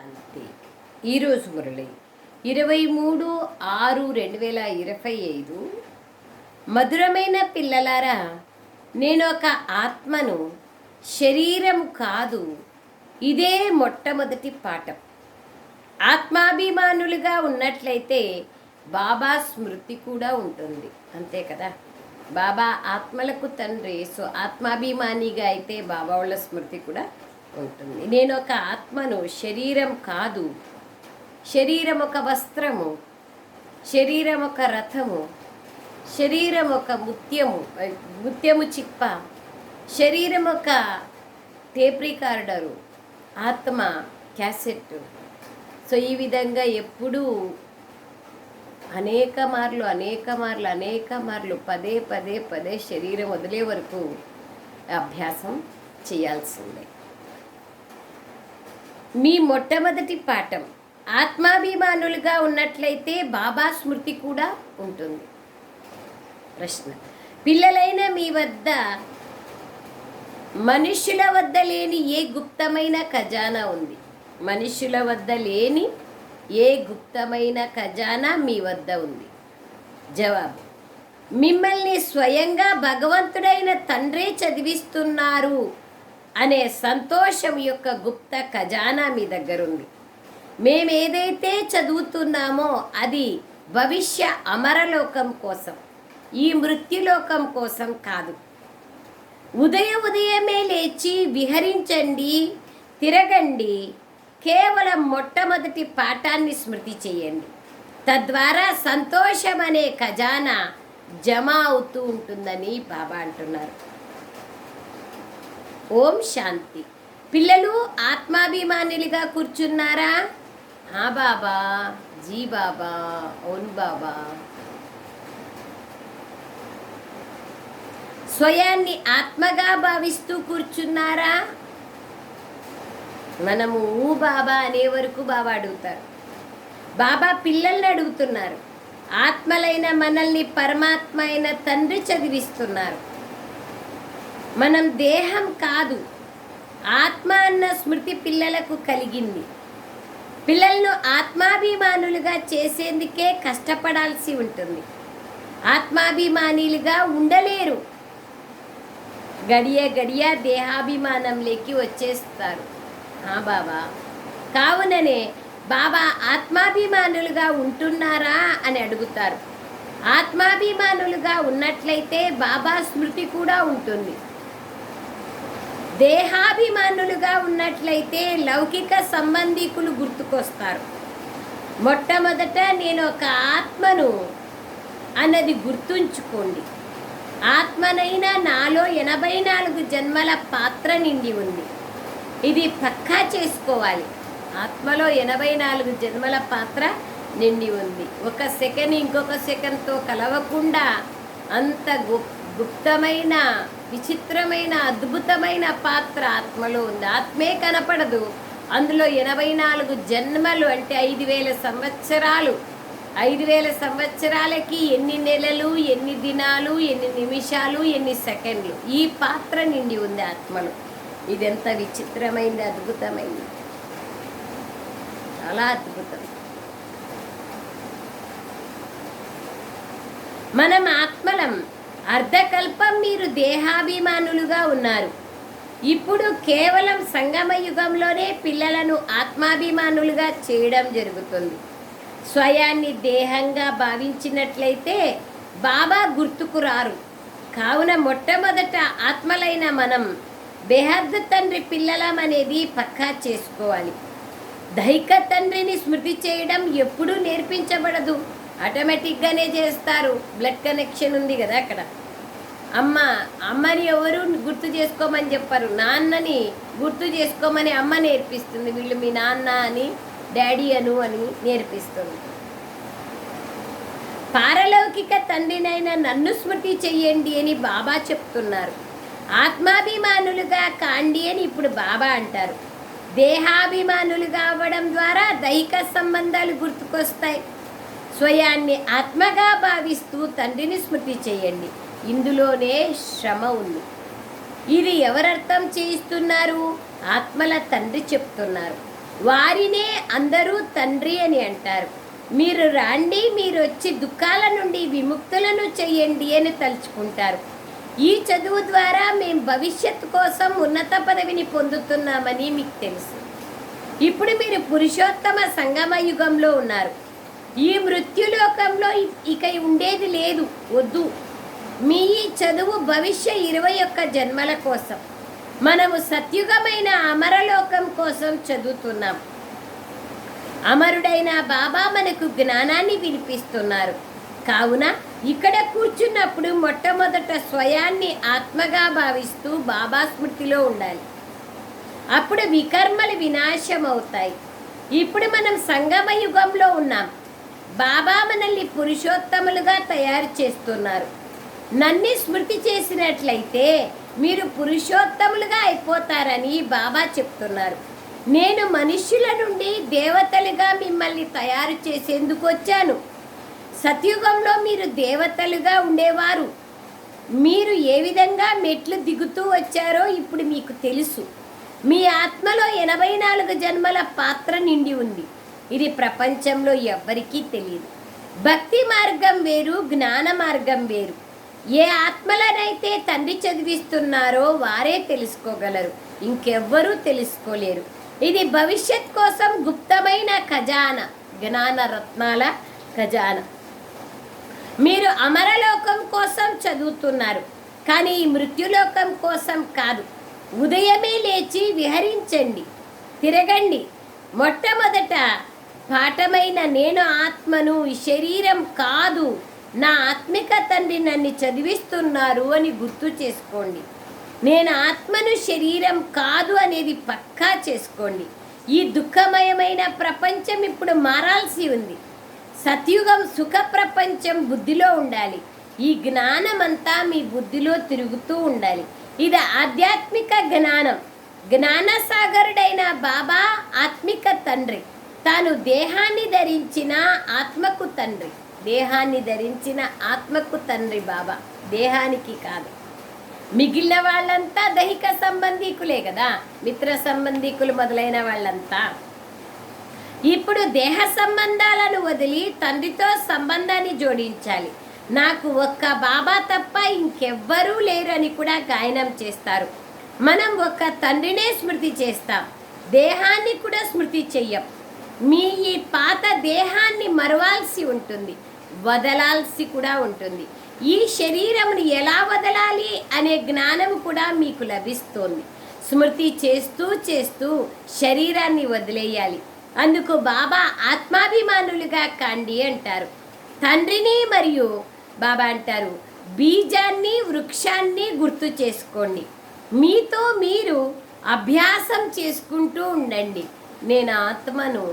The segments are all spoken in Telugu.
శాంతి ఈరోజు మురళి ఇరవై మూడు ఆరు రెండు వేల ఇరవై ఐదు మధురమైన పిల్లలారా నేను ఒక ఆత్మను శరీరం కాదు ఇదే మొట్టమొదటి పాఠం. ఆత్మాభిమానులుగా ఉన్నట్లయితే బాబా స్మృతి కూడా ఉంటుంది అంతే కదా? బాబా ఆత్మలకు తండ్రి సో ఆత్మాభిమానిగా అయితే బాబా వాళ్ళ స్మృతి కూడా ఉంటుంది. నేను ఒక ఆత్మను శరీరం కాదు. శరీరం ఒక వస్త్రము శరీరం ఒక రథము శరీరం ఒక ముత్యము ముత్యము చిప్ప శరీరం ఒక టేప్ రికార్డరు ఆత్మ క్యాసెట్ సో ఈ విధంగా ఎప్పుడూ అనేక మార్లు అనేక మార్లు అనేక మార్లు పదే పదే పదే శరీరం వదిలే వరకు అభ్యాసం చేయాల్సిందే. మీ మొట్టమొదటి పాఠం ఆత్మాభిమానులుగా ఉన్నట్లయితే బాబా స్మృతి కూడా ఉంటుంది. ప్రశ్న. పిల్లలైన మీ వద్ద మనుష్యుల వద్ద లేని ఏ గుప్తమైన ఖజానా ఉంది? మనుష్యుల వద్ద లేని ఏ గుప్తమైన ఖజానా మీ వద్ద ఉంది? జవాబు. మిమ్మల్ని స్వయంగా భగవంతుడైన తండ్రే చదివిస్తున్నారు. అనే సంతోషం యొక్క గుప్త ఖజానా మీ దగ్గర ఉంది మేము ఏదైతే చదువుతున్నామో అది భవిష్య అమరలోకం కోసం ఈ మృత్యులోకం కోసం కాదు. ఉదయ ఉదయమే లేచి విహరించండి తిరగండి కేవలం మొట్టమొదటి పాఠాన్ని స్మృతి చేయండి. తద్వారా సంతోషం అనే ఖజానా జమ అవుతూ ఉంటుందని బాబా అంటున్నారు. ఓం శాంతి. పిల్లలు ఆత్మాభిమానులుగా కూర్చున్నారా? ఆ బాబా జీ బాబా ఓన్ బాబా. స్వయాన్ని ఆత్మగా భావిస్తూ కూర్చున్నారా? మనము ఊ బాబా అనే వరకు బాబా అడుగుతారు. బాబా పిల్లల్ని అడుగుతున్నారు. ఆత్మలైన మనల్ని పరమాత్మ అయిన తండ్రి చదివిస్తున్నారు. మనం దేహం కాదు ఆత్మ అన్న స్మృతి పిల్లలకు కలిగింది. పిల్లలను ఆత్మాభిమానులుగా చేసేందుకే కష్టపడాల్సి ఉంటుంది. ఆత్మాభిమానిలుగా ఉండలేరు. గడియ గడియ దేహాభిమానంలోకి వచ్చేస్తారు. ఆ బాబా కావుననే బాబా ఆత్మాభిమానులుగా ఉంటున్నారా అని అడుగుతారు. ఆత్మాభిమానులుగా ఉన్నట్లయితే బాబా స్మృతి కూడా ఉంటుంది. దేహాభిమానులుగా ఉన్నట్లయితే లౌకిక సంబంధికులు గుర్తుకొస్తారు. మొట్టమొదట నేను ఒక ఆత్మను అన్నది గుర్తుంచుకోండి. ఆత్మనైనా నాలో ఎనభై నాలుగు జన్మల పాత్ర నిండి ఉంది. ఇది పక్కా చేసుకోవాలి. ఆత్మలో ఎనభై నాలుగు జన్మల పాత్ర నిండి ఉంది. ఒక సెకండ్ ఇంకొక సెకండ్తో కలవకుండా అంత గొప్ప గుప్తమైన విచిత్రమైన అద్భుతమైన పాత్ర ఆత్మలో ఉంది. ఆత్మే కనపడదు. అందులో ఎనభై నాలుగు జన్మలు అంటే ఐదు వేల సంవత్సరాలు. ఐదు వేల సంవత్సరాలకి ఎన్ని నెలలు ఎన్ని దినాలు ఎన్ని నిమిషాలు ఎన్ని సెకండ్లు. ఈ పాత్ర నిండి ఉంది ఆత్మలో. ఇదెంత విచిత్రమైంది అద్భుతమైంది. చాలా అద్భుతం. మనం ఆత్మలం. అర్ధకల్పం మీరు దేహాభిమానులుగా ఉన్నారు. ఇప్పుడు కేవలం సంగమ యుగంలోనే పిల్లలను ఆత్మాభిమానులుగా చేయడం జరుగుతుంది. స్వయాన్ని దేహంగా భావించినట్లయితే బాబా గుర్తుకు రారు. కావున మొట్టమొదట ఆత్మలైన మనం బేహద్ తండ్రి పిల్లలం అనేది పక్కా చేసుకోవాలి. దైక తండ్రిని స్మృతి చేయడం ఎప్పుడూ నేర్పించబడదు. ఆటోమేటిక్గానే చేస్తారు. బ్లడ్ కనెక్షన్ ఉంది కదా అక్కడ. అమ్మ అమ్మని ఎవరు గుర్తు చేసుకోమని చెప్పారు. నాన్నని గుర్తు చేసుకోమని అమ్మ నేర్పిస్తుంది. వీళ్ళు మీ నాన్న అని డాడీ అను అని నేర్పిస్తుంది. పారలౌకిక తండ్రినైన నన్ను స్మృతి చెయ్యండి అని బాబా చెప్తున్నారు. ఆత్మాభిమానులుగా కాండి అని ఇప్పుడు బాబా అంటారు. దేహాభిమానులుగా అవ్వడం ద్వారా దైహిక సంబంధాలు గుర్తుకొస్తాయి. స్వయాన్ని ఆత్మగా భావిస్తూ తండ్రిని స్మృతి చేయండి ఇందులోనే శ్రమ ఉంది. ఇది ఎవరర్థం చేయిస్తున్నారు? ఆత్మల తండ్రి చెప్తున్నారు. వారినే అందరూ తండ్రి అని అంటారు. మీరు రాండి మీరు వచ్చి దుఃఖాల నుండి విముక్తులను చేయండి అని తలుచుకుంటారు. ఈ చదువు ద్వారా మేము భవిష్యత్తు కోసం ఉన్నత పదవిని పొందుతున్నామని మీకు తెలుసు. ఇప్పుడు మీరు పురుషోత్తమ సంగమ యుగంలో ఉన్నారు. ఈ మృత్యులోకంలో ఇక ఉండేది లేదు. వద్దు. మీ చదువు భవిష్య ఇరవై ఒక్క జన్మల కోసం. మనము సత్యుగమైన అమరలోకం కోసం చదువుతున్నాం. అమరుడైన బాబా మనకు జ్ఞానాన్ని వినిపిస్తున్నారు. కావున ఇక్కడ కూర్చున్నప్పుడు మొట్టమొదట స్వయాన్ని ఆత్మగా భావిస్తూ బాబా స్మృతిలో ఉండాలి. అప్పుడు వికర్మలు వినాశం అవుతాయి ఇప్పుడు మనం సంగమ యుగంలో ఉన్నాం. బాబా మనల్ని పురుషోత్తములుగా తయారు చేస్తున్నారు. నన్ను స్మృతి చేసినట్లయితే మీరు పురుషోత్తములుగా అయిపోతారని బాబా చెప్తున్నారు. నేను మనుష్యుల నుండి దేవతలుగా మిమ్మల్ని తయారు చేసేందుకు వచ్చాను. సత్యుగంలో మీరు దేవతలుగా ఉండేవారు. మీరు ఏ విధంగా మెట్లు దిగుతూ వచ్చారో ఇప్పుడు మీకు తెలుసు. మీ ఆత్మలో ఎనభై నాలుగు జన్మల పాత్ర నిండి ఉంది. ఇది ప్రపంచంలో ఎవ్వరికీ తెలియదు. భక్తి మార్గం వేరు జ్ఞాన మార్గం వేరు. ఏ ఆత్మలనైతే తండ్రి చదివిస్తున్నారో వారే తెలుసుకోగలరు. ఇంకెవ్వరూ తెలుసుకోలేరు. ఇది భవిష్యత్ కోసం గుప్తమైన ఖజానా జ్ఞాన రత్నాల ఖజానా. మీరు అమరలోకం కోసం చదువుతున్నారు కానీ మృత్యులోకం కోసం కాదు. ఉదయమే లేచి విహరించండి తిరగండి. మొట్టమొదట పాఠమైన నేను ఆత్మను ఈ శరీరం కాదు. నా ఆత్మిక తండ్రి నన్ను చదివిస్తున్నారు అని గుర్తు చేసుకోండి. నేను ఆత్మను శరీరం కాదు అనేది పక్కా చేసుకోండి. ఈ దుఃఖమయమైన ప్రపంచం ఇప్పుడు మారాల్సి ఉంది. సత్యుగం సుఖ ప్రపంచం బుద్ధిలో ఉండాలి. ఈ జ్ఞానమంతా మీ బుద్ధిలో తిరుగుతూ ఉండాలి. ఇది ఆధ్యాత్మిక జ్ఞానం. జ్ఞానసాగరుడైన బాబా ఆత్మిక తండ్రి. తాను దేహాన్ని ధరించిన ఆత్మకు తండ్రి. దేహాన్ని ధరించిన ఆత్మకు తండ్రి బాబా. దేహానికి కాదు. మిగిలిన వాళ్ళంతా దైహిక సంబంధీకులే కదా. మిత్ర సంబంధీకులు మొదలైన వాళ్ళంతా. ఇప్పుడు దేహ సంబంధాలను వదిలి తండ్రితో సంబంధాన్ని జోడించాలి. నాకు ఒక్క బాబా తప్ప ఇంకెవ్వరూ లేరని కూడా గాయనం చేస్తారు. మనం ఒక్క తండ్రినే స్మృతి చేస్తాం. దేహాన్ని కూడా స్మృతి చెయ్యం. మీ ఈ పాత దేహాన్ని మరవాల్సి ఉంటుంది. వదలాల్సి కూడా ఉంటుంది. ఈ శరీరమును ఎలా వదలాలి అనే జ్ఞానం కూడా మీకు లభిస్తోంది. స్మృతి చేస్తూ చేస్తూ శరీరాన్ని వదిలేయాలి. అందుకు బాబా ఆత్మాభిమానులుగా కాండి అంటారు. తండ్రిని మరియు బాబా అంటారు బీజాన్ని వృక్షాన్ని గుర్తు చేసుకోండి. మీతో మీరు అభ్యాసం చేసుకుంటూ ఉండండి. నేను ఆత్మను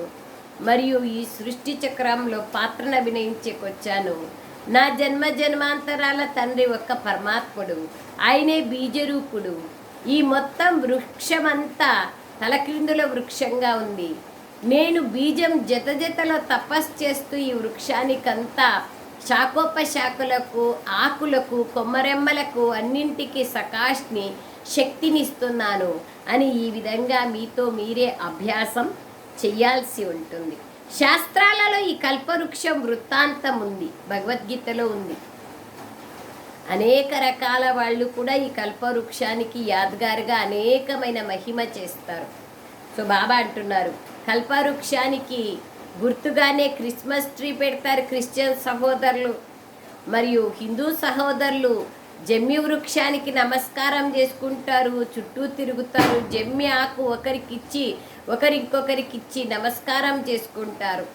మరియు ఈ సృష్టి చక్రంలో పాత్రను అభినయించేకొచ్చాను. నా జన్మ జన్మాంతరాల తండ్రి ఒక్క పరమాత్ముడు. ఆయనే బీజరూపుడు. ఈ మొత్తం వృక్షమంతా తలక్రిందుల వృక్షంగా ఉంది. నేను బీజం జత జతలో తపస్సు చేస్తూ ఈ వృక్షానికంతా శాఖోపశాఖలకు ఆకులకు కొమ్మరెమ్మలకు అన్నింటికి సకాష్ని శక్తినిస్తున్నాను అని ఈ విధంగా మీతో మీరే అభ్యాసం చేయాల్సి ఉంటుంది. శాస్త్రాలలో ఈ కల్పవృక్షం వృత్తాంతం ఉంది భగవద్గీతలో ఉంది. అనేక రకాల వాళ్ళు కూడా ఈ కల్పవృక్షానికి యాద్గారుగా అనేకమైన మహిమ చేస్తారు. సో బాబా అంటున్నారు కల్పవృక్షానికి గుర్తుగానే క్రిస్మస్ ట్రీ పెడతారు క్రిస్టియన్ సహోదరులు. మరియు హిందూ సహోదరులు జమ్మి వృక్షానికి నమస్కారం చేసుకుంటారు చుట్టూ తిరుగుతారు. జమ్మి ఆకు ఒకరికిచ్చి ఒకరింకొకరికిచ్చి నమస్కారం చేసుకుంటారు.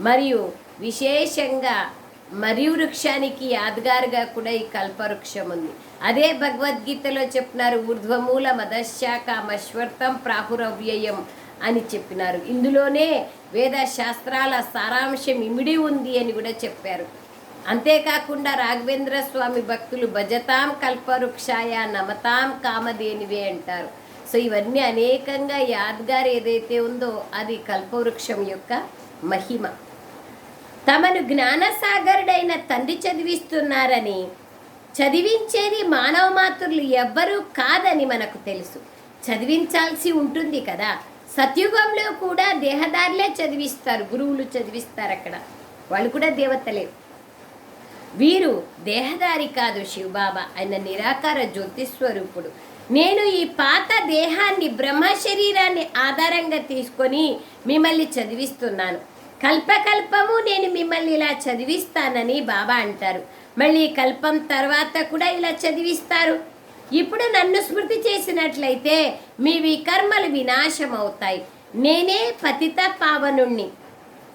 మరియు విశేషంగా మరి వృక్షానికి యాదగారుగా కూడా ఈ కల్పవృక్షం ఉంది. అదే భగవద్గీతలో చెప్పినారు ఊర్ధ్వమూల మదశాఖ మశ్వర్తం ప్రాహురవ్యయం అని చెప్పినారు. ఇందులోనే వేద శాస్త్రాల సారాంశం ఇమిడి ఉంది అని కూడా చెప్పారు. అంతేకాకుండా రాఘవేంద్ర స్వామి భక్తులు భజతాం కల్పవృక్షాయ నమతాం కామధేనివే అంటారు. సో ఇవన్నీ అనేకంగా యాద్గార్ ఏదైతే ఉందో అది కల్పవృక్షం యొక్క మహిమ. తమను జ్ఞానసాగరుడైన తండ్రి చదివిస్తున్నారని చదివించేది మానవ మాతృలు ఎవ్వరూ కాదని మనకు తెలుసు. చదివించాల్సి ఉంటుంది కదా. సత్యుగంలో కూడా దేహదారులే చదివిస్తారు గురువులు చదివిస్తారు అక్కడ. వాళ్ళు కూడా దేవతలే. వీరు దేహదారి కాదు శివబాబా ఆయన నిరాకార జ్యోతి స్వరూపుడు. నేను ఈ పాత దేహాన్ని బ్రహ్మ శరీరాన్ని ఆధారంగా తీసుకొని మిమ్మల్ని చదివిస్తున్నాను. కల్పకల్పము నేను మిమ్మల్ని ఇలా చదివిస్తానని బాబా అంటారు. మళ్ళీ కల్పం తర్వాత కూడా ఇలా చదివిస్తారు. ఇప్పుడు నన్ను స్మృతి చేసినట్లయితే మీ వికర్మలు వినాశం అవుతాయి నేనే పతిత పావనుణ్ణి.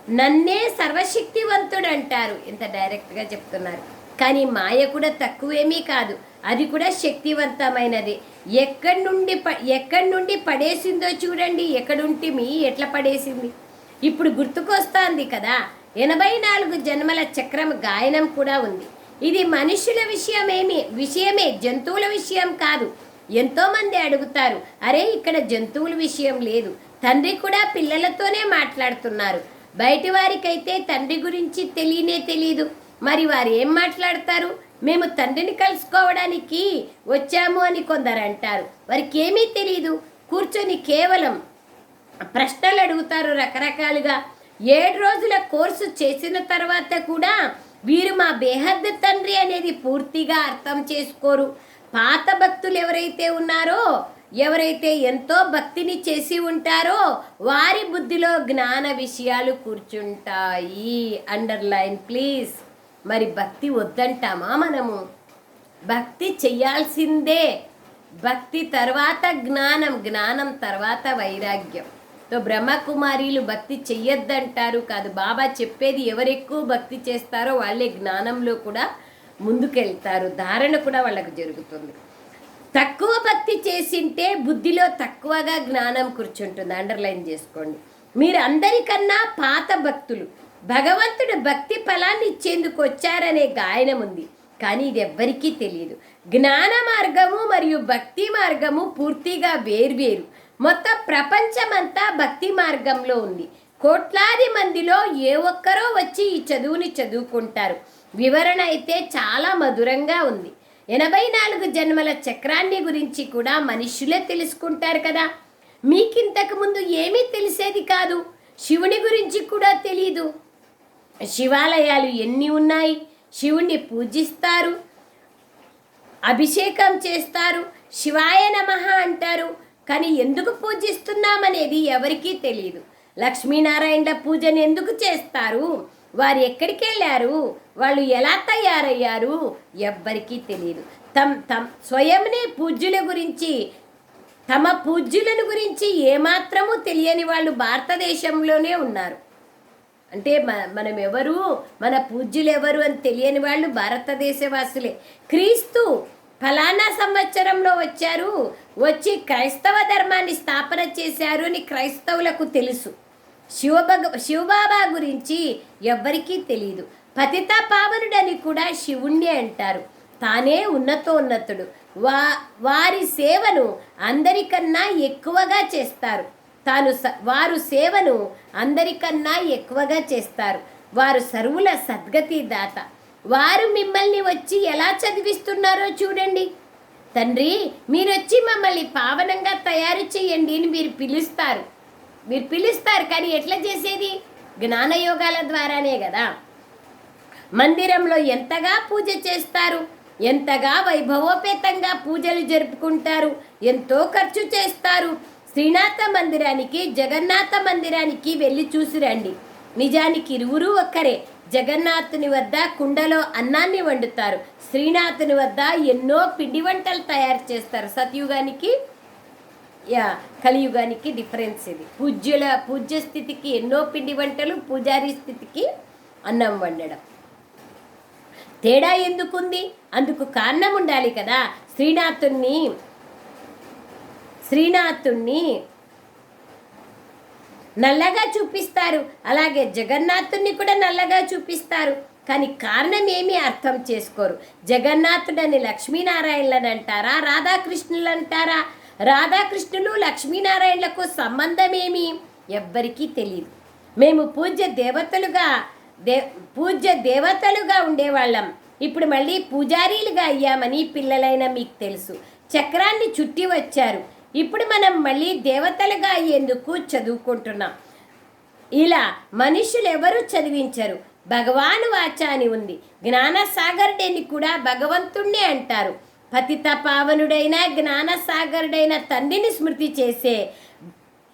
నన్నే సర్వశక్తివంతుడు అంటారు ఇంత డైరెక్ట్గా చెప్తున్నారు. కానీ మాయ కూడా తక్కువేమీ కాదు. అది కూడా శక్తివంతమైనది. ఎక్కడి నుండి ప ఎక్కడి నుండి పడేసిందో చూడండి. ఎక్కడుంటే మీ ఎట్లా పడేసింది? ఇప్పుడు గుర్తుకొస్తోంది కదా ఎనభై నాలుగు జన్మల చక్రం గాయనం కూడా ఉంది. ఇది మనుషుల విషయమేమి విషయమే జంతువుల విషయం కాదు. ఎంతోమంది అడుగుతారు అరే ఇక్కడ జంతువుల విషయం లేదు. తండ్రి కూడా పిల్లలతోనే మాట్లాడుతున్నారు. బయటి వారికైతే తండ్రి గురించి తెలియనే తెలియదు మరి వారు ఏం మాట్లాడతారు? మేము తండ్రిని కలుసుకోవడానికి వచ్చాము అని కొందరు అంటారు. వారికి ఏమీ తెలియదు కూర్చొని కేవలం ప్రశ్నలు అడుగుతారు రకరకాలుగా. ఏడు రోజుల కోర్సు చేసిన తర్వాత కూడా వీరు మా బేహద్ద తండ్రి అనేది పూర్తిగా అర్థం చేసుకోరు. పాత భక్తులు ఎవరైతే ఉన్నారో ఎవరైతే ఎంతో భక్తిని చేసి ఉంటారో వారి బుద్ధిలో జ్ఞాన విషయాలు కూర్చుంటాయి. అండర్లైన్ ప్లీజ్ మరి భక్తి వద్దంటామా మనము? భక్తి చెయ్యాల్సిందే. భక్తి తర్వాత జ్ఞానం జ్ఞానం తర్వాత వైరాగ్యం. తో బ్రహ్మకుమారీలు భక్తి చెయ్యొద్దంటారు కాదు. బాబా చెప్పేది ఎవరెక్కువ భక్తి చేస్తారో వాళ్ళే జ్ఞానంలో కూడా ముందుకెళ్తారు. ధారణ కూడా వాళ్ళకు జరుగుతుంది. తక్కువ భక్తి చేసింటే బుద్ధిలో తక్కువగా జ్ఞానం కూర్చుంటుంది. అండర్లైన్ చేసుకోండి. మీరు అందరికన్నా పాత భక్తులు. భగవంతుడు భక్తి ఫలాన్ని ఇచ్చేందుకు వచ్చారనే గాయనం ఉంది. కానీ ఇది ఎవ్వరికీ తెలియదు. జ్ఞాన మార్గము మరియు భక్తి మార్గము పూర్తిగా వేర్వేరు. మొత్తం ప్రపంచమంతా భక్తి మార్గంలో ఉంది. కోట్లాది మందిలో ఏ ఒక్కరో వచ్చి ఈ చదువుని చదువుకుంటారు. వివరణ అయితే చాలా మధురంగా ఉంది. ఎనభై నాలుగు జన్మల చక్రాన్ని గురించి కూడా మనుషులే తెలుసుకుంటారు కదా. మీకింతకు ముందు ఏమీ తెలిసేది కాదు. శివుని గురించి కూడా తెలియదు శివాలయాలు ఎన్ని ఉన్నాయి? శివుణ్ణి పూజిస్తారు. అభిషేకం చేస్తారు. శివాయ నమః అంటారు. కానీ ఎందుకు పూజిస్తున్నామనేది ఎవరికీ తెలియదు లక్ష్మీనారాయణ పూజను ఎందుకు చేస్తారు? వారు ఎక్కడికి వెళ్ళారు? వాళ్ళు ఎలా తయారయ్యారు? ఎవ్వరికీ తెలియదు తమ్ తమ్ స్వయంనే పూజ్యుల గురించి తమ పూజ్యులను గురించి ఏమాత్రము తెలియని వాళ్ళు భారతదేశంలోనే ఉన్నారు. అంటే మ- మనం ఎవరు మన పూజ్యులు ఎవరు అని తెలియని వాళ్ళు భారతదేశవాసులే. క్రీస్తు ఫలానా సంవత్సరంలో వచ్చారు? వచ్చి క్రైస్తవ ధర్మాన్ని స్థాపన చేశారు అని క్రైస్తవులకు తెలుసు. శివభగ శివబాబా గురించి ఎవ్వరికీ తెలియదు పతిత పావనుడని కూడా శివుణ్ణి అంటారు. తానే ఉన్నతోన్నతుడు. వా వారి సేవను అందరికన్నా ఎక్కువగా చేస్తారు. తాను స- వారు సేవను అందరికన్నా ఎక్కువగా చేస్తారు. వారు సర్వుల సద్గతి దాత. వారు మిమ్మల్ని వచ్చి ఎలా చదివిస్తున్నారో చూడండి. తండ్రి మీరొచ్చి మమ్మల్ని పావనంగా తయారు చేయండి అని మీరు పిలుస్తారు. మీరు పిలుస్తారు కానీ ఎట్లా చేసేది? జ్ఞానయోగాల ద్వారానే కదా. మందిరంలో ఎంతగా పూజ చేస్తారు? ఎంతగా వైభవోపేతంగా పూజలు జరుపుకుంటారు? ఎంతో ఖర్చు చేస్తారు? శ్రీనాథ మందిరానికి జగన్నాథ మందిరానికి వెళ్ళి చూసి రండి. నిజానికి ఇరువురు ఒక్కరే. జగన్నాథుని వద్ద కుండలో అన్నాన్ని వండుతారు. శ్రీనాథుని వద్ద ఎన్నో పిండి వంటలు తయారు చేస్తారు సత్యుగానికి. యా కలియుగానికి డిఫరెన్స్ ఇది. పూజ్యుల పూజ్య స్థితికి ఎన్నో పిండి వంటలు పూజారి స్థితికి అన్నం వండడం. తేడా ఎందుకుంది? అందుకు కారణం ఉండాలి కదా. శ్రీనాథుణ్ణి శ్రీనాథుణ్ణి నల్లగా చూపిస్తారు. అలాగే జగన్నాథుణ్ణి కూడా నల్లగా చూపిస్తారు. కానీ కారణం ఏమీ అర్థం చేసుకోరు. జగన్నాథుడని లక్ష్మీనారాయణలని అంటారా రాధాకృష్ణులు అంటారా రాధాకృష్ణులు లక్ష్మీనారాయణలకు సంబంధమేమి? ఎవ్వరికీ తెలియదు మేము పూజ్య దేవతలుగా దే పూజ్య దేవతలుగా ఉండేవాళ్ళం. ఇప్పుడు మళ్ళీ పూజారీలుగా అయ్యామని పిల్లలైన మీకు తెలుసు. చక్రాన్ని చుట్టి వచ్చారు. ఇప్పుడు మనం మళ్ళీ దేవతలుగా అయ్యేందుకు చదువుకుంటున్నాం. ఇలా మనుషులు ఎవరు చదివించరు? భగవాను వాచ అని ఉంది. జ్ఞానసాగరుడేని కూడా భగవంతుణ్ణి అంటారు. పతిత పావనుడైన జ్ఞానసాగరుడైన తండ్రిని స్మృతి చేసే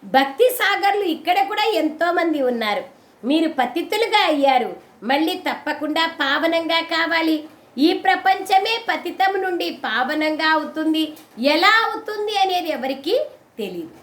భక్తి సాగర్లు ఇక్కడ కూడా ఎంతోమంది ఉన్నారు. మీరు పతితులుగా అయ్యారు. మళ్ళీ తప్పకుండా పావనంగా కావాలి. ఈ ప్రపంచమే పతితం నుండి పావనంగా అవుతుంది. ఎలా అవుతుంది అనేది ఎవరికీ తెలియదు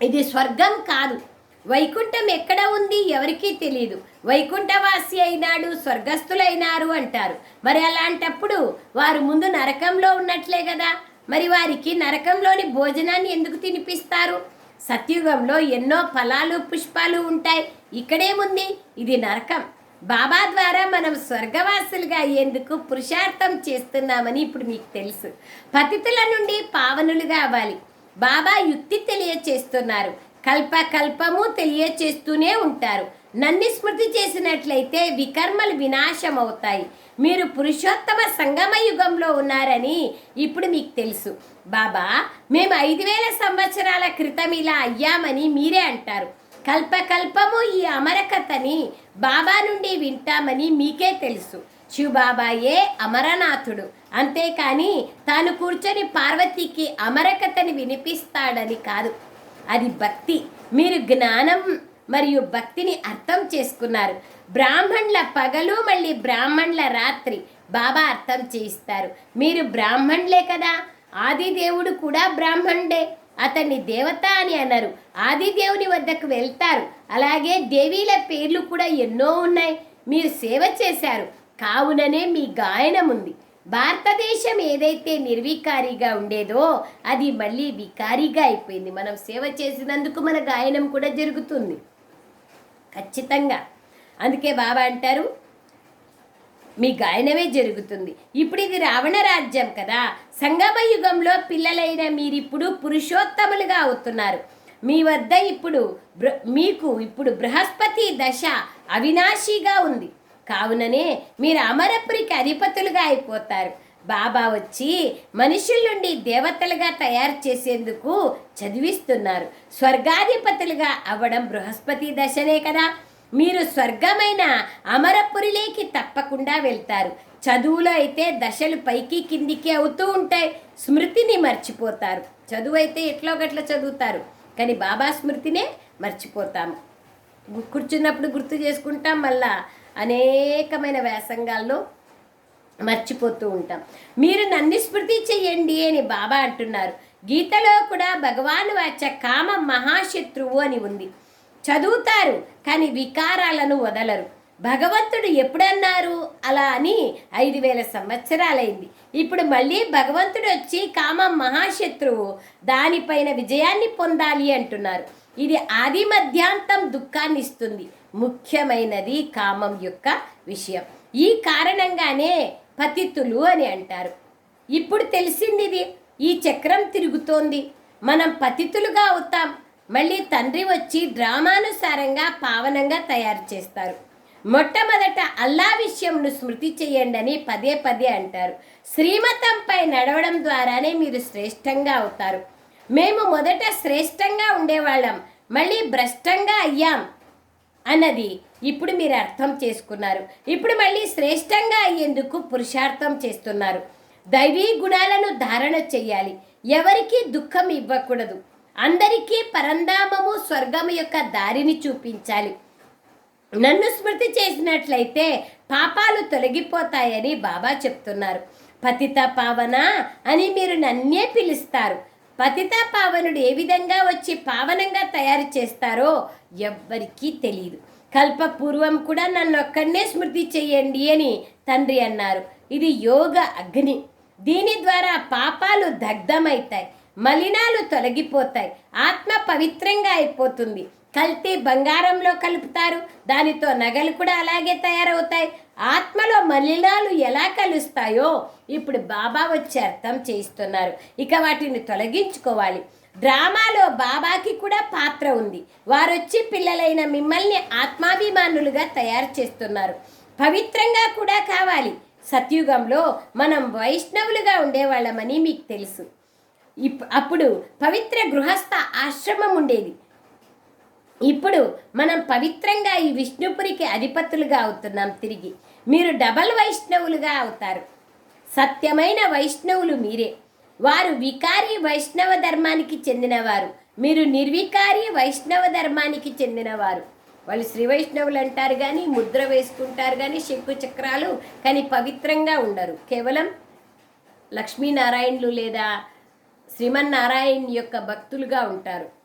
ఇది స్వర్గం కాదు. వైకుంఠం ఎక్కడ ఉంది ఎవరికీ తెలియదు వైకుంఠవాసి అయినాడు స్వర్గస్థులైనారు అంటారు. మరి అలాంటప్పుడు వారు ముందు నరకంలో ఉన్నట్లే కదా. మరి వారికి నరకంలోని భోజనాన్ని ఎందుకు తినిపిస్తారు? సత్యుగంలో ఎన్నో ఫలాలు పుష్పాలు ఉంటాయి. ఇక్కడేముంది? ఇది నరకం. బాబా ద్వారా మనం స్వర్గవాసులుగా అయ్యేందుకు పురుషార్థం చేస్తున్నామని ఇప్పుడు మీకు తెలుసు. పతితుల నుండి పావనులుగా అవ్వాలి. బాబా యుక్తి తెలియచేస్తున్నారు. కల్పకల్పము తెలియచేస్తూనే ఉంటారు. నన్ను స్మృతి చేసినట్లయితే వికర్మలు వినాశం అవుతాయి మీరు పురుషోత్తమ సంగమ యుగంలో ఉన్నారని ఇప్పుడు మీకు తెలుసు. బాబా మేము ఐదు వేల సంవత్సరాల క్రితం ఇలా అయ్యామని మీరే అంటారు. కల్పకల్పము ఈ అమరకథని బాబా నుండి వింటామని మీకే తెలుసు. శివబాబాయే అమరనాథుడు. అంతేకాని తాను కూర్చొని పార్వతికి అమరకథని వినిపిస్తాడని కాదు. అది భక్తి. మీరు జ్ఞానం మరియు భక్తిని అర్థం చేసుకున్నారు. బ్రాహ్మణుల పగలు మళ్ళీ బ్రాహ్మణుల రాత్రి బాబా అర్థం చేయిస్తారు. మీరు బ్రాహ్మణులే కదా? ఆది దేవుడు కూడా బ్రాహ్మణుడే. అతన్ని దేవత అని అన్నారు ఆది దేవుని వద్దకు వెళ్తారు. అలాగే దేవీల పేర్లు కూడా ఎన్నో ఉన్నాయి. మీరు సేవ చేశారు. కావుననే మీ గాయనం ఉంది భారతదేశం ఏదైతే నిర్వికారిగా ఉండేదో అది మళ్ళీ వికారిగా అయిపోయింది. మనం సేవ చేసినందుకు మన గాయనం కూడా జరుగుతుంది. ఖచ్చితంగా. అందుకే బాబా అంటారు మీ గాయనమే జరుగుతుంది. ఇప్పుడు ఇది రావణ రాజ్యం కదా. సంగమ యుగంలో పిల్లలైన మీరిప్పుడు పురుషోత్తములుగా అవుతున్నారు. మీ వద్ద ఇప్పుడు బృ మీకు ఇప్పుడు బృహస్పతి దశ అవినాశిగా ఉంది. కావుననే మీరు అమరపురికి అధిపతులుగా అయిపోతారు. బాబా వచ్చి మనుషుల నుండి దేవతలుగా తయారు చేసేందుకు చదివిస్తున్నారు. స్వర్గాధిపతులుగా అవ్వడం బృహస్పతి దశనే కదా. మీరు స్వర్గమైన అమరపురిలోకి తప్పకుండా వెళ్తారు. చదువులో అయితే దశలు పైకి కిందికి అవుతూ ఉంటాయి. స్మృతిని మర్చిపోతారు. చదువు అయితే ఎట్లో గట్ల చదువుతారు. కానీ బాబా స్మృతినే మర్చిపోతాము. కూర్చున్నప్పుడు గుర్తు చేసుకుంటాం మళ్ళా అనేకమైన వ్యాసంగాల్లో మర్చిపోతూ ఉంటాం. మీరు నన్ను స్మృతి చెయ్యండి అని బాబా అంటున్నారు. గీతలో కూడా భగవాన్ వాచ కామ మహాశత్రువు అని ఉంది. చదువుతారు కానీ వికారాలను వదలరు. భగవంతుడు ఎప్పుడన్నారు? అలా అని ఐదు వేల సంవత్సరాలైంది. ఇప్పుడు మళ్ళీ భగవంతుడు వచ్చి కామ మహాశత్రువు దానిపైన విజయాన్ని పొందాలి అంటున్నారు. ఇది ఆది మధ్యాంతం దుఃఖాన్ని ఇస్తుంది ముఖ్యమైనది కామం యొక్క విషయం. ఈ కారణంగానే పతితులు అని అంటారు. ఇప్పుడు తెలిసింది ఇది ఈ చక్రం తిరుగుతోంది. మనం పతితులుగా అవుతాం. మళ్ళీ తండ్రి వచ్చి డ్రామానుసారంగా పావనంగా తయారు చేస్తారు. మొట్టమొదట అల్లా విషయంను స్మృతి చేయండి అని పదే పదే అంటారు. శ్రీమతంపై నడవడం ద్వారానే మీరు శ్రేష్టంగా అవుతారు. మేము మొదట శ్రేష్టంగా ఉండేవాళ్ళం. మళ్ళీ భ్రష్టంగా అయ్యాం. అన్నది ఇప్పుడు మీరు అర్థం చేసుకున్నారు. ఇప్పుడు మళ్ళీ శ్రేష్టంగా అయ్యేందుకు పురుషార్థం చేస్తున్నారు. దైవీ గుణాలను ధారణ చెయ్యాలి ఎవరికీ దుఃఖం ఇవ్వకూడదు. అందరికీ పరంధామము స్వర్గము యొక్క దారిని చూపించాలి. నన్ను స్మృతి చేసినట్లయితే పాపాలు తొలగిపోతాయని బాబా చెప్తున్నారు. పతిత పావన అని మీరు నన్నే పిలుస్తారు. పతిత పావనుడు ఏ విధంగా వచ్చి పావనంగా తయారు చేస్తారో ఎవ్వరికీ తెలియదు. కల్పపూర్వం కూడా నన్ను ఒక్కడనే స్మృతి చెయ్యండి అని తండ్రి అన్నారు. ఇది యోగ అగ్ని. దీని ద్వారా పాపాలు దగ్ధమవుతాయి మలినాలు తొలగిపోతాయి ఆత్మ పవిత్రంగా అయిపోతుంది. కల్తీ బంగారంలో కలుపుతారు. దానితో నగలు కూడా అలాగే తయారవుతాయి. ఆత్మలో మలినాలు ఎలా కలుస్తాయో ఇప్పుడు బాబా వచ్చి అర్థం చేయిస్తున్నారు. ఇక వాటిని తొలగించుకోవాలి. డ్రామాలో బాబాకి కూడా పాత్ర ఉంది. వారొచ్చి పిల్లలైన మిమ్మల్ని ఆత్మాభిమానులుగా తయారు చేస్తున్నారు. పవిత్రంగా కూడా కావాలి. సత్యుగంలో మనం వైష్ణవులుగా ఉండేవాళ్ళమని మీకు తెలుసు. ఇప్ అప్పుడు పవిత్ర గృహస్థ ఆశ్రమం ఉండేది. ఇప్పుడు మనం పవిత్రంగా ఈ విష్ణుపురికి అధిపతులుగా అవుతున్నాం తిరిగి. మీరు డబల్ వైష్ణవులుగా అవుతారు. సత్యమైన వైష్ణవులు మీరే. వారు వికారి వైష్ణవ ధర్మానికి చెందినవారు. మీరు నిర్వికారి వైష్ణవ ధర్మానికి చెందినవారు. వాళ్ళు శ్రీ వైష్ణవులు అంటారు కానీ ముద్ర వేసుకుంటారు కానీ శంకు చక్రాలు కానీ పవిత్రంగా ఉండరు. కేవలం లక్ష్మీనారాయణులు లేదా శ్రీమన్నారాయణ యొక్క భక్తులుగా ఉంటారు.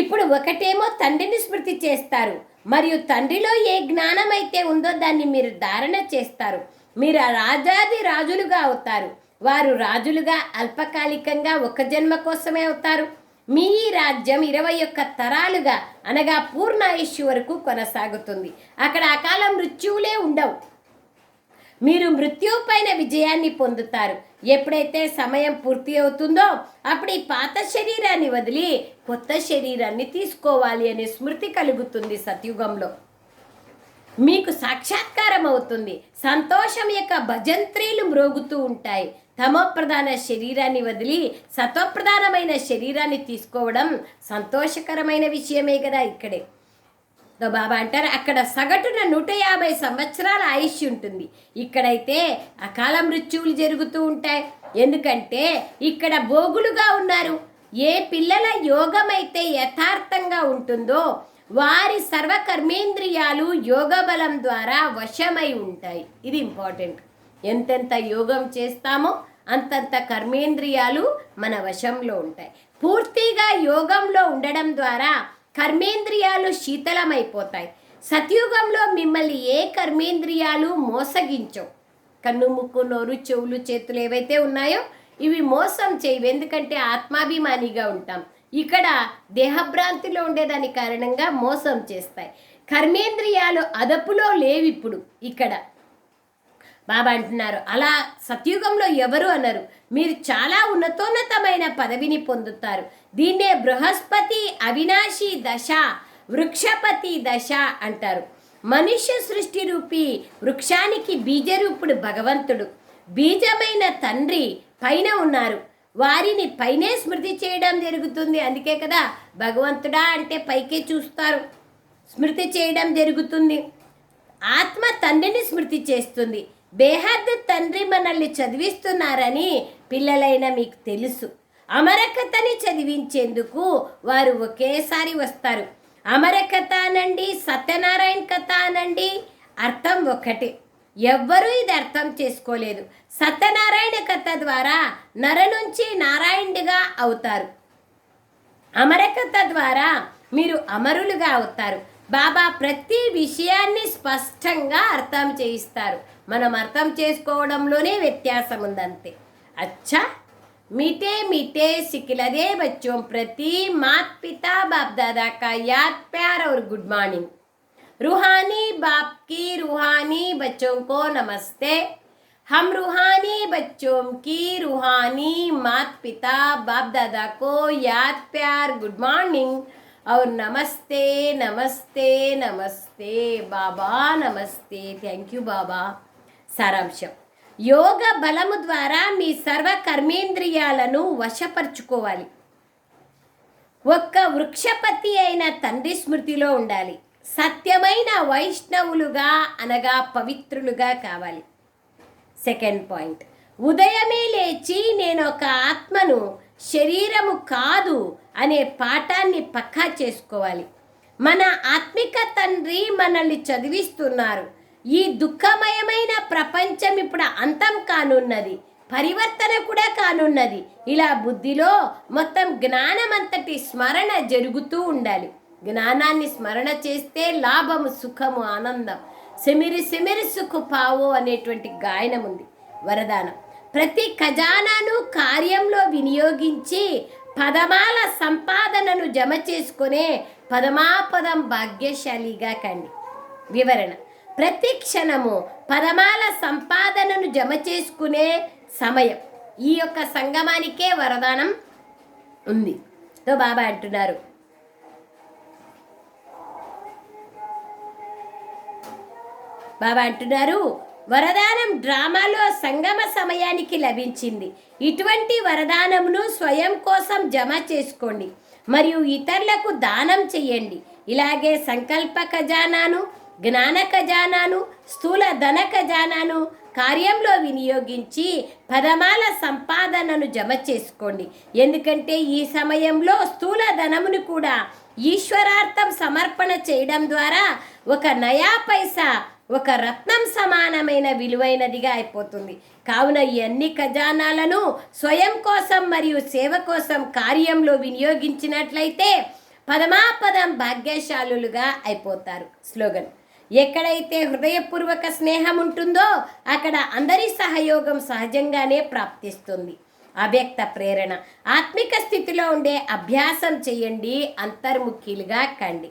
ఇప్పుడు ఒకటేమో తండ్రిని స్మృతి చేస్తారు మరియు తండ్రిలో ఏ జ్ఞానం అయితే ఉందో దాన్ని మీరు ధారణ చేస్తారు. మీరు ఆ రాజాది రాజులుగా అవుతారు. వారు రాజులుగా అల్పకాలికంగా ఒక జన్మ కోసమే అవుతారు. మీ ఈ రాజ్యం ఇరవై ఒక్క తరాలుగా అనగా పూర్ణాయుష్యు వరకు కొనసాగుతుంది. అక్కడ అకాల మృత్యువులే ఉండవు. మీరు మృత్యువు పైన విజయాన్ని పొందుతారు. ఎప్పుడైతే సమయం పూర్తి అవుతుందో అప్పుడు ఈ పాత శరీరాన్ని వదిలి కొత్త శరీరాన్ని తీసుకోవాలి అనే స్మృతి కలుగుతుంది సత్యుగంలో. మీకు సాక్షాత్కారం అవుతుంది. సంతోషం యొక్క భజంత్రీలు మ్రోగుతూ ఉంటాయి. తమోప్రధాన శరీరాన్ని వదిలి సత్వప్రధానమైన శరీరాన్ని తీసుకోవడం సంతోషకరమైన విషయమే కదా ఇక్కడే. బాబా అంటారు అక్కడ సగటున నూట యాభై సంవత్సరాల ఆయుష్ ఉంటుంది. ఇక్కడైతే అకాల మృత్యువులు జరుగుతూ ఉంటాయి. ఎందుకంటే ఇక్కడ భోగులుగా ఉన్నారు. ఏ పిల్లల యోగమైతే యథార్థంగా ఉంటుందో వారి సర్వకర్మేంద్రియాలు యోగ బలం ద్వారా వశమై ఉంటాయి. ఇది ఇంపార్టెంట్. ఎంతెంత యోగం చేస్తామో అంతంత కర్మేంద్రియాలు మన వశంలో ఉంటాయి. పూర్తిగా యోగంలో ఉండడం ద్వారా కర్మేంద్రియాలు శీతలమైపోతాయి. సతయుగంలో మిమ్మల్ని ఏ కర్మేంద్రియాలు మోసగించవు. కన్ను ముక్కు నోరు చెవులు చేతులు ఏవైతే ఉన్నాయో ఇవి మోసం చేయవు. ఎందుకంటే ఆత్మాభిమానిగా ఉంటాం. ఇక్కడ దేహభ్రాంతిలో ఉండేదాని కారణంగా మోసం చేస్తాయి. కర్మేంద్రియాలు అదుపులో లేవు ఇప్పుడు ఇక్కడ. బాబా అంటున్నారు. అలా సత్యుగంలో ఎవరు అన్నారు మీరు చాలా ఉన్నతోన్నతమైన పదవిని పొందుతారు. దీన్నే బృహస్పతి అవినాశి దశ వృక్షపతి దశ అంటారు. మనుష్య సృష్టి రూపి వృక్షానికి బీజరూపుడు భగవంతుడు. బీజమైన తండ్రి పైన ఉన్నారు. వారిని పైనే స్మృతి చేయడం జరుగుతుంది. అందుకే కదా భగవంతుడా అంటే పైకే చూస్తారు. స్మృతి చేయడం జరుగుతుంది. ఆత్మ తండ్రిని స్మృతి చేస్తుంది. బేహద్ తండ్రి మనల్ని చదివిస్తున్నారని పిల్లలైన మీకు తెలుసు. అమరకథని చదివించేందుకు వారు ఒకేసారి వస్తారు. అమరకథ అనండి సత్యనారాయణ కథ అనండి అర్థం ఒకటే ఎవ్వరూ ఇది అర్థం చేసుకోలేదు. సత్యనారాయణ కథ ద్వారా నర నుంచి నారాయణుడిగా అవుతారు. అమరకథ ద్వారా మీరు అమరులుగా అవుతారు. బాబా ప్రతి విషయాన్ని స్పష్టంగా అర్థం చేయిస్తారు మనం అర్థం చేసుకోవడంలోనే వ్యత్యాసం ఉందంతే అచ్చా मीठे मीठे सिखलदे बच्चों प्रति मात पिता बाप दादा का याद प्यार और गुड मॉर्निंग रूहानी बाप की रूहानी बच्चों को नमस्ते हम रूहानी बच्चों की रूहानी मात पिता बाप दादा को याद प्यार गुड मॉर्निंग और नमस्ते नमस्ते नमस्ते बाबा नमस्ते थैंक यू बाबा సారాంశం యోగ బలము ద్వారా మీ సర్వ కర్మేంద్రియాలను వశపరుచుకోవాలి ఒక్క వృక్షపతి అయిన తండ్రి స్మృతిలో ఉండాలి సత్యమైన వైష్ణవులుగా అనగా పవిత్రులుగా కావాలి సెకండ్ పాయింట్ ఉదయమే లేచి నేను ఒక ఆత్మను శరీరము కాదు అనే పాఠాన్ని పక్కా చేసుకోవాలి. మన ఆత్మిక తండ్రి మనల్ని చదివిస్తున్నారు. ఈ దుఃఖమయమైన ప్రపంచం ఇప్పుడు అంతం కానున్నది. పరివర్తన కూడా కానున్నది. ఇలా బుద్ధిలో మొత్తం జ్ఞానమంతటి స్మరణ జరుగుతూ ఉండాలి. జ్ఞానాన్ని స్మరణ చేస్తే లాభము సుఖము ఆనందం. సెమిరి సెమిరి సుఖు పావో అనేటువంటి గాయనం ఉంది వరదానం. ప్రతి ఖజానాను కార్యంలో వినియోగించి పదమాల సంపాదనను జమ చేసుకునే పదమాపదం భాగ్యశాలిగా కండి. వివరణ. ప్రతి క్షణము పదమాల సంపాదనను జమ చేసుకునే సమయం. ఈ యొక్క సంగమానికే వరదానం ఉంది. తో బాబా అంటున్నారు. బాబా అంటున్నారు వరదానం డ్రామాలో సంగమ సమయానికి లభించింది. ఇటువంటి వరదానమును స్వయం కోసం జమ చేసుకోండి. మరియు ఇతరులకు దానం చేయండి. ఇలాగే సంకల్ప ఖజానాను జ్ఞాన ఖజానాను స్థూల ధన ఖజానాను కార్యంలో వినియోగించి పదమాల సంపాదనను జమ చేసుకోండి. ఎందుకంటే ఈ సమయంలో స్థూల ధనమును కూడా ఈశ్వరార్థం సమర్పణ చేయడం ద్వారా ఒక నయా పైసా ఒక రత్నం సమానమైన విలువైనదిగా అయిపోతుంది. కావున ఈ అన్ని ఖజానాలను స్వయం కోసం మరియు సేవ కోసం కార్యంలో వినియోగించినట్లయితే పదమాపదం భాగ్యశాలులుగా అయిపోతారు. స్లోగన్. ఎక్కడైతే హృదయపూర్వక స్నేహం ఉంటుందో అక్కడ అందరి సహయోగం సహజంగానే ప్రాప్తిస్తుంది. అవ్యక్త ప్రేరణ. ఆత్మిక స్థితిలో ఉండే అభ్యాసం చేయండి అంతర్ముఖీలుగా కండి.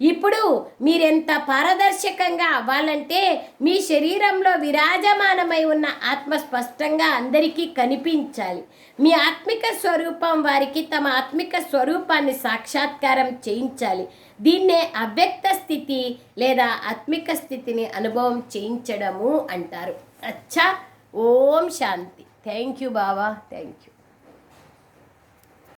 ఇప్పుడు మీరెంత పారదర్శకంగా అవ్వాలంటే మీ శరీరంలో విరాజమానమై ఉన్న ఆత్మ స్పష్టంగా అందరికీ కనిపించాలి. మీ ఆత్మిక స్వరూపం వారికి తమ ఆత్మిక స్వరూపాన్ని సాక్షాత్కారం చేయించాలి. దీన్నే అవ్యక్త స్థితి లేదా ఆత్మిక స్థితిని అనుభవం చేయించడము అంటారు. అచ్చా! ఓం శాంతి. థ్యాంక్ యూ బావా. Thank you.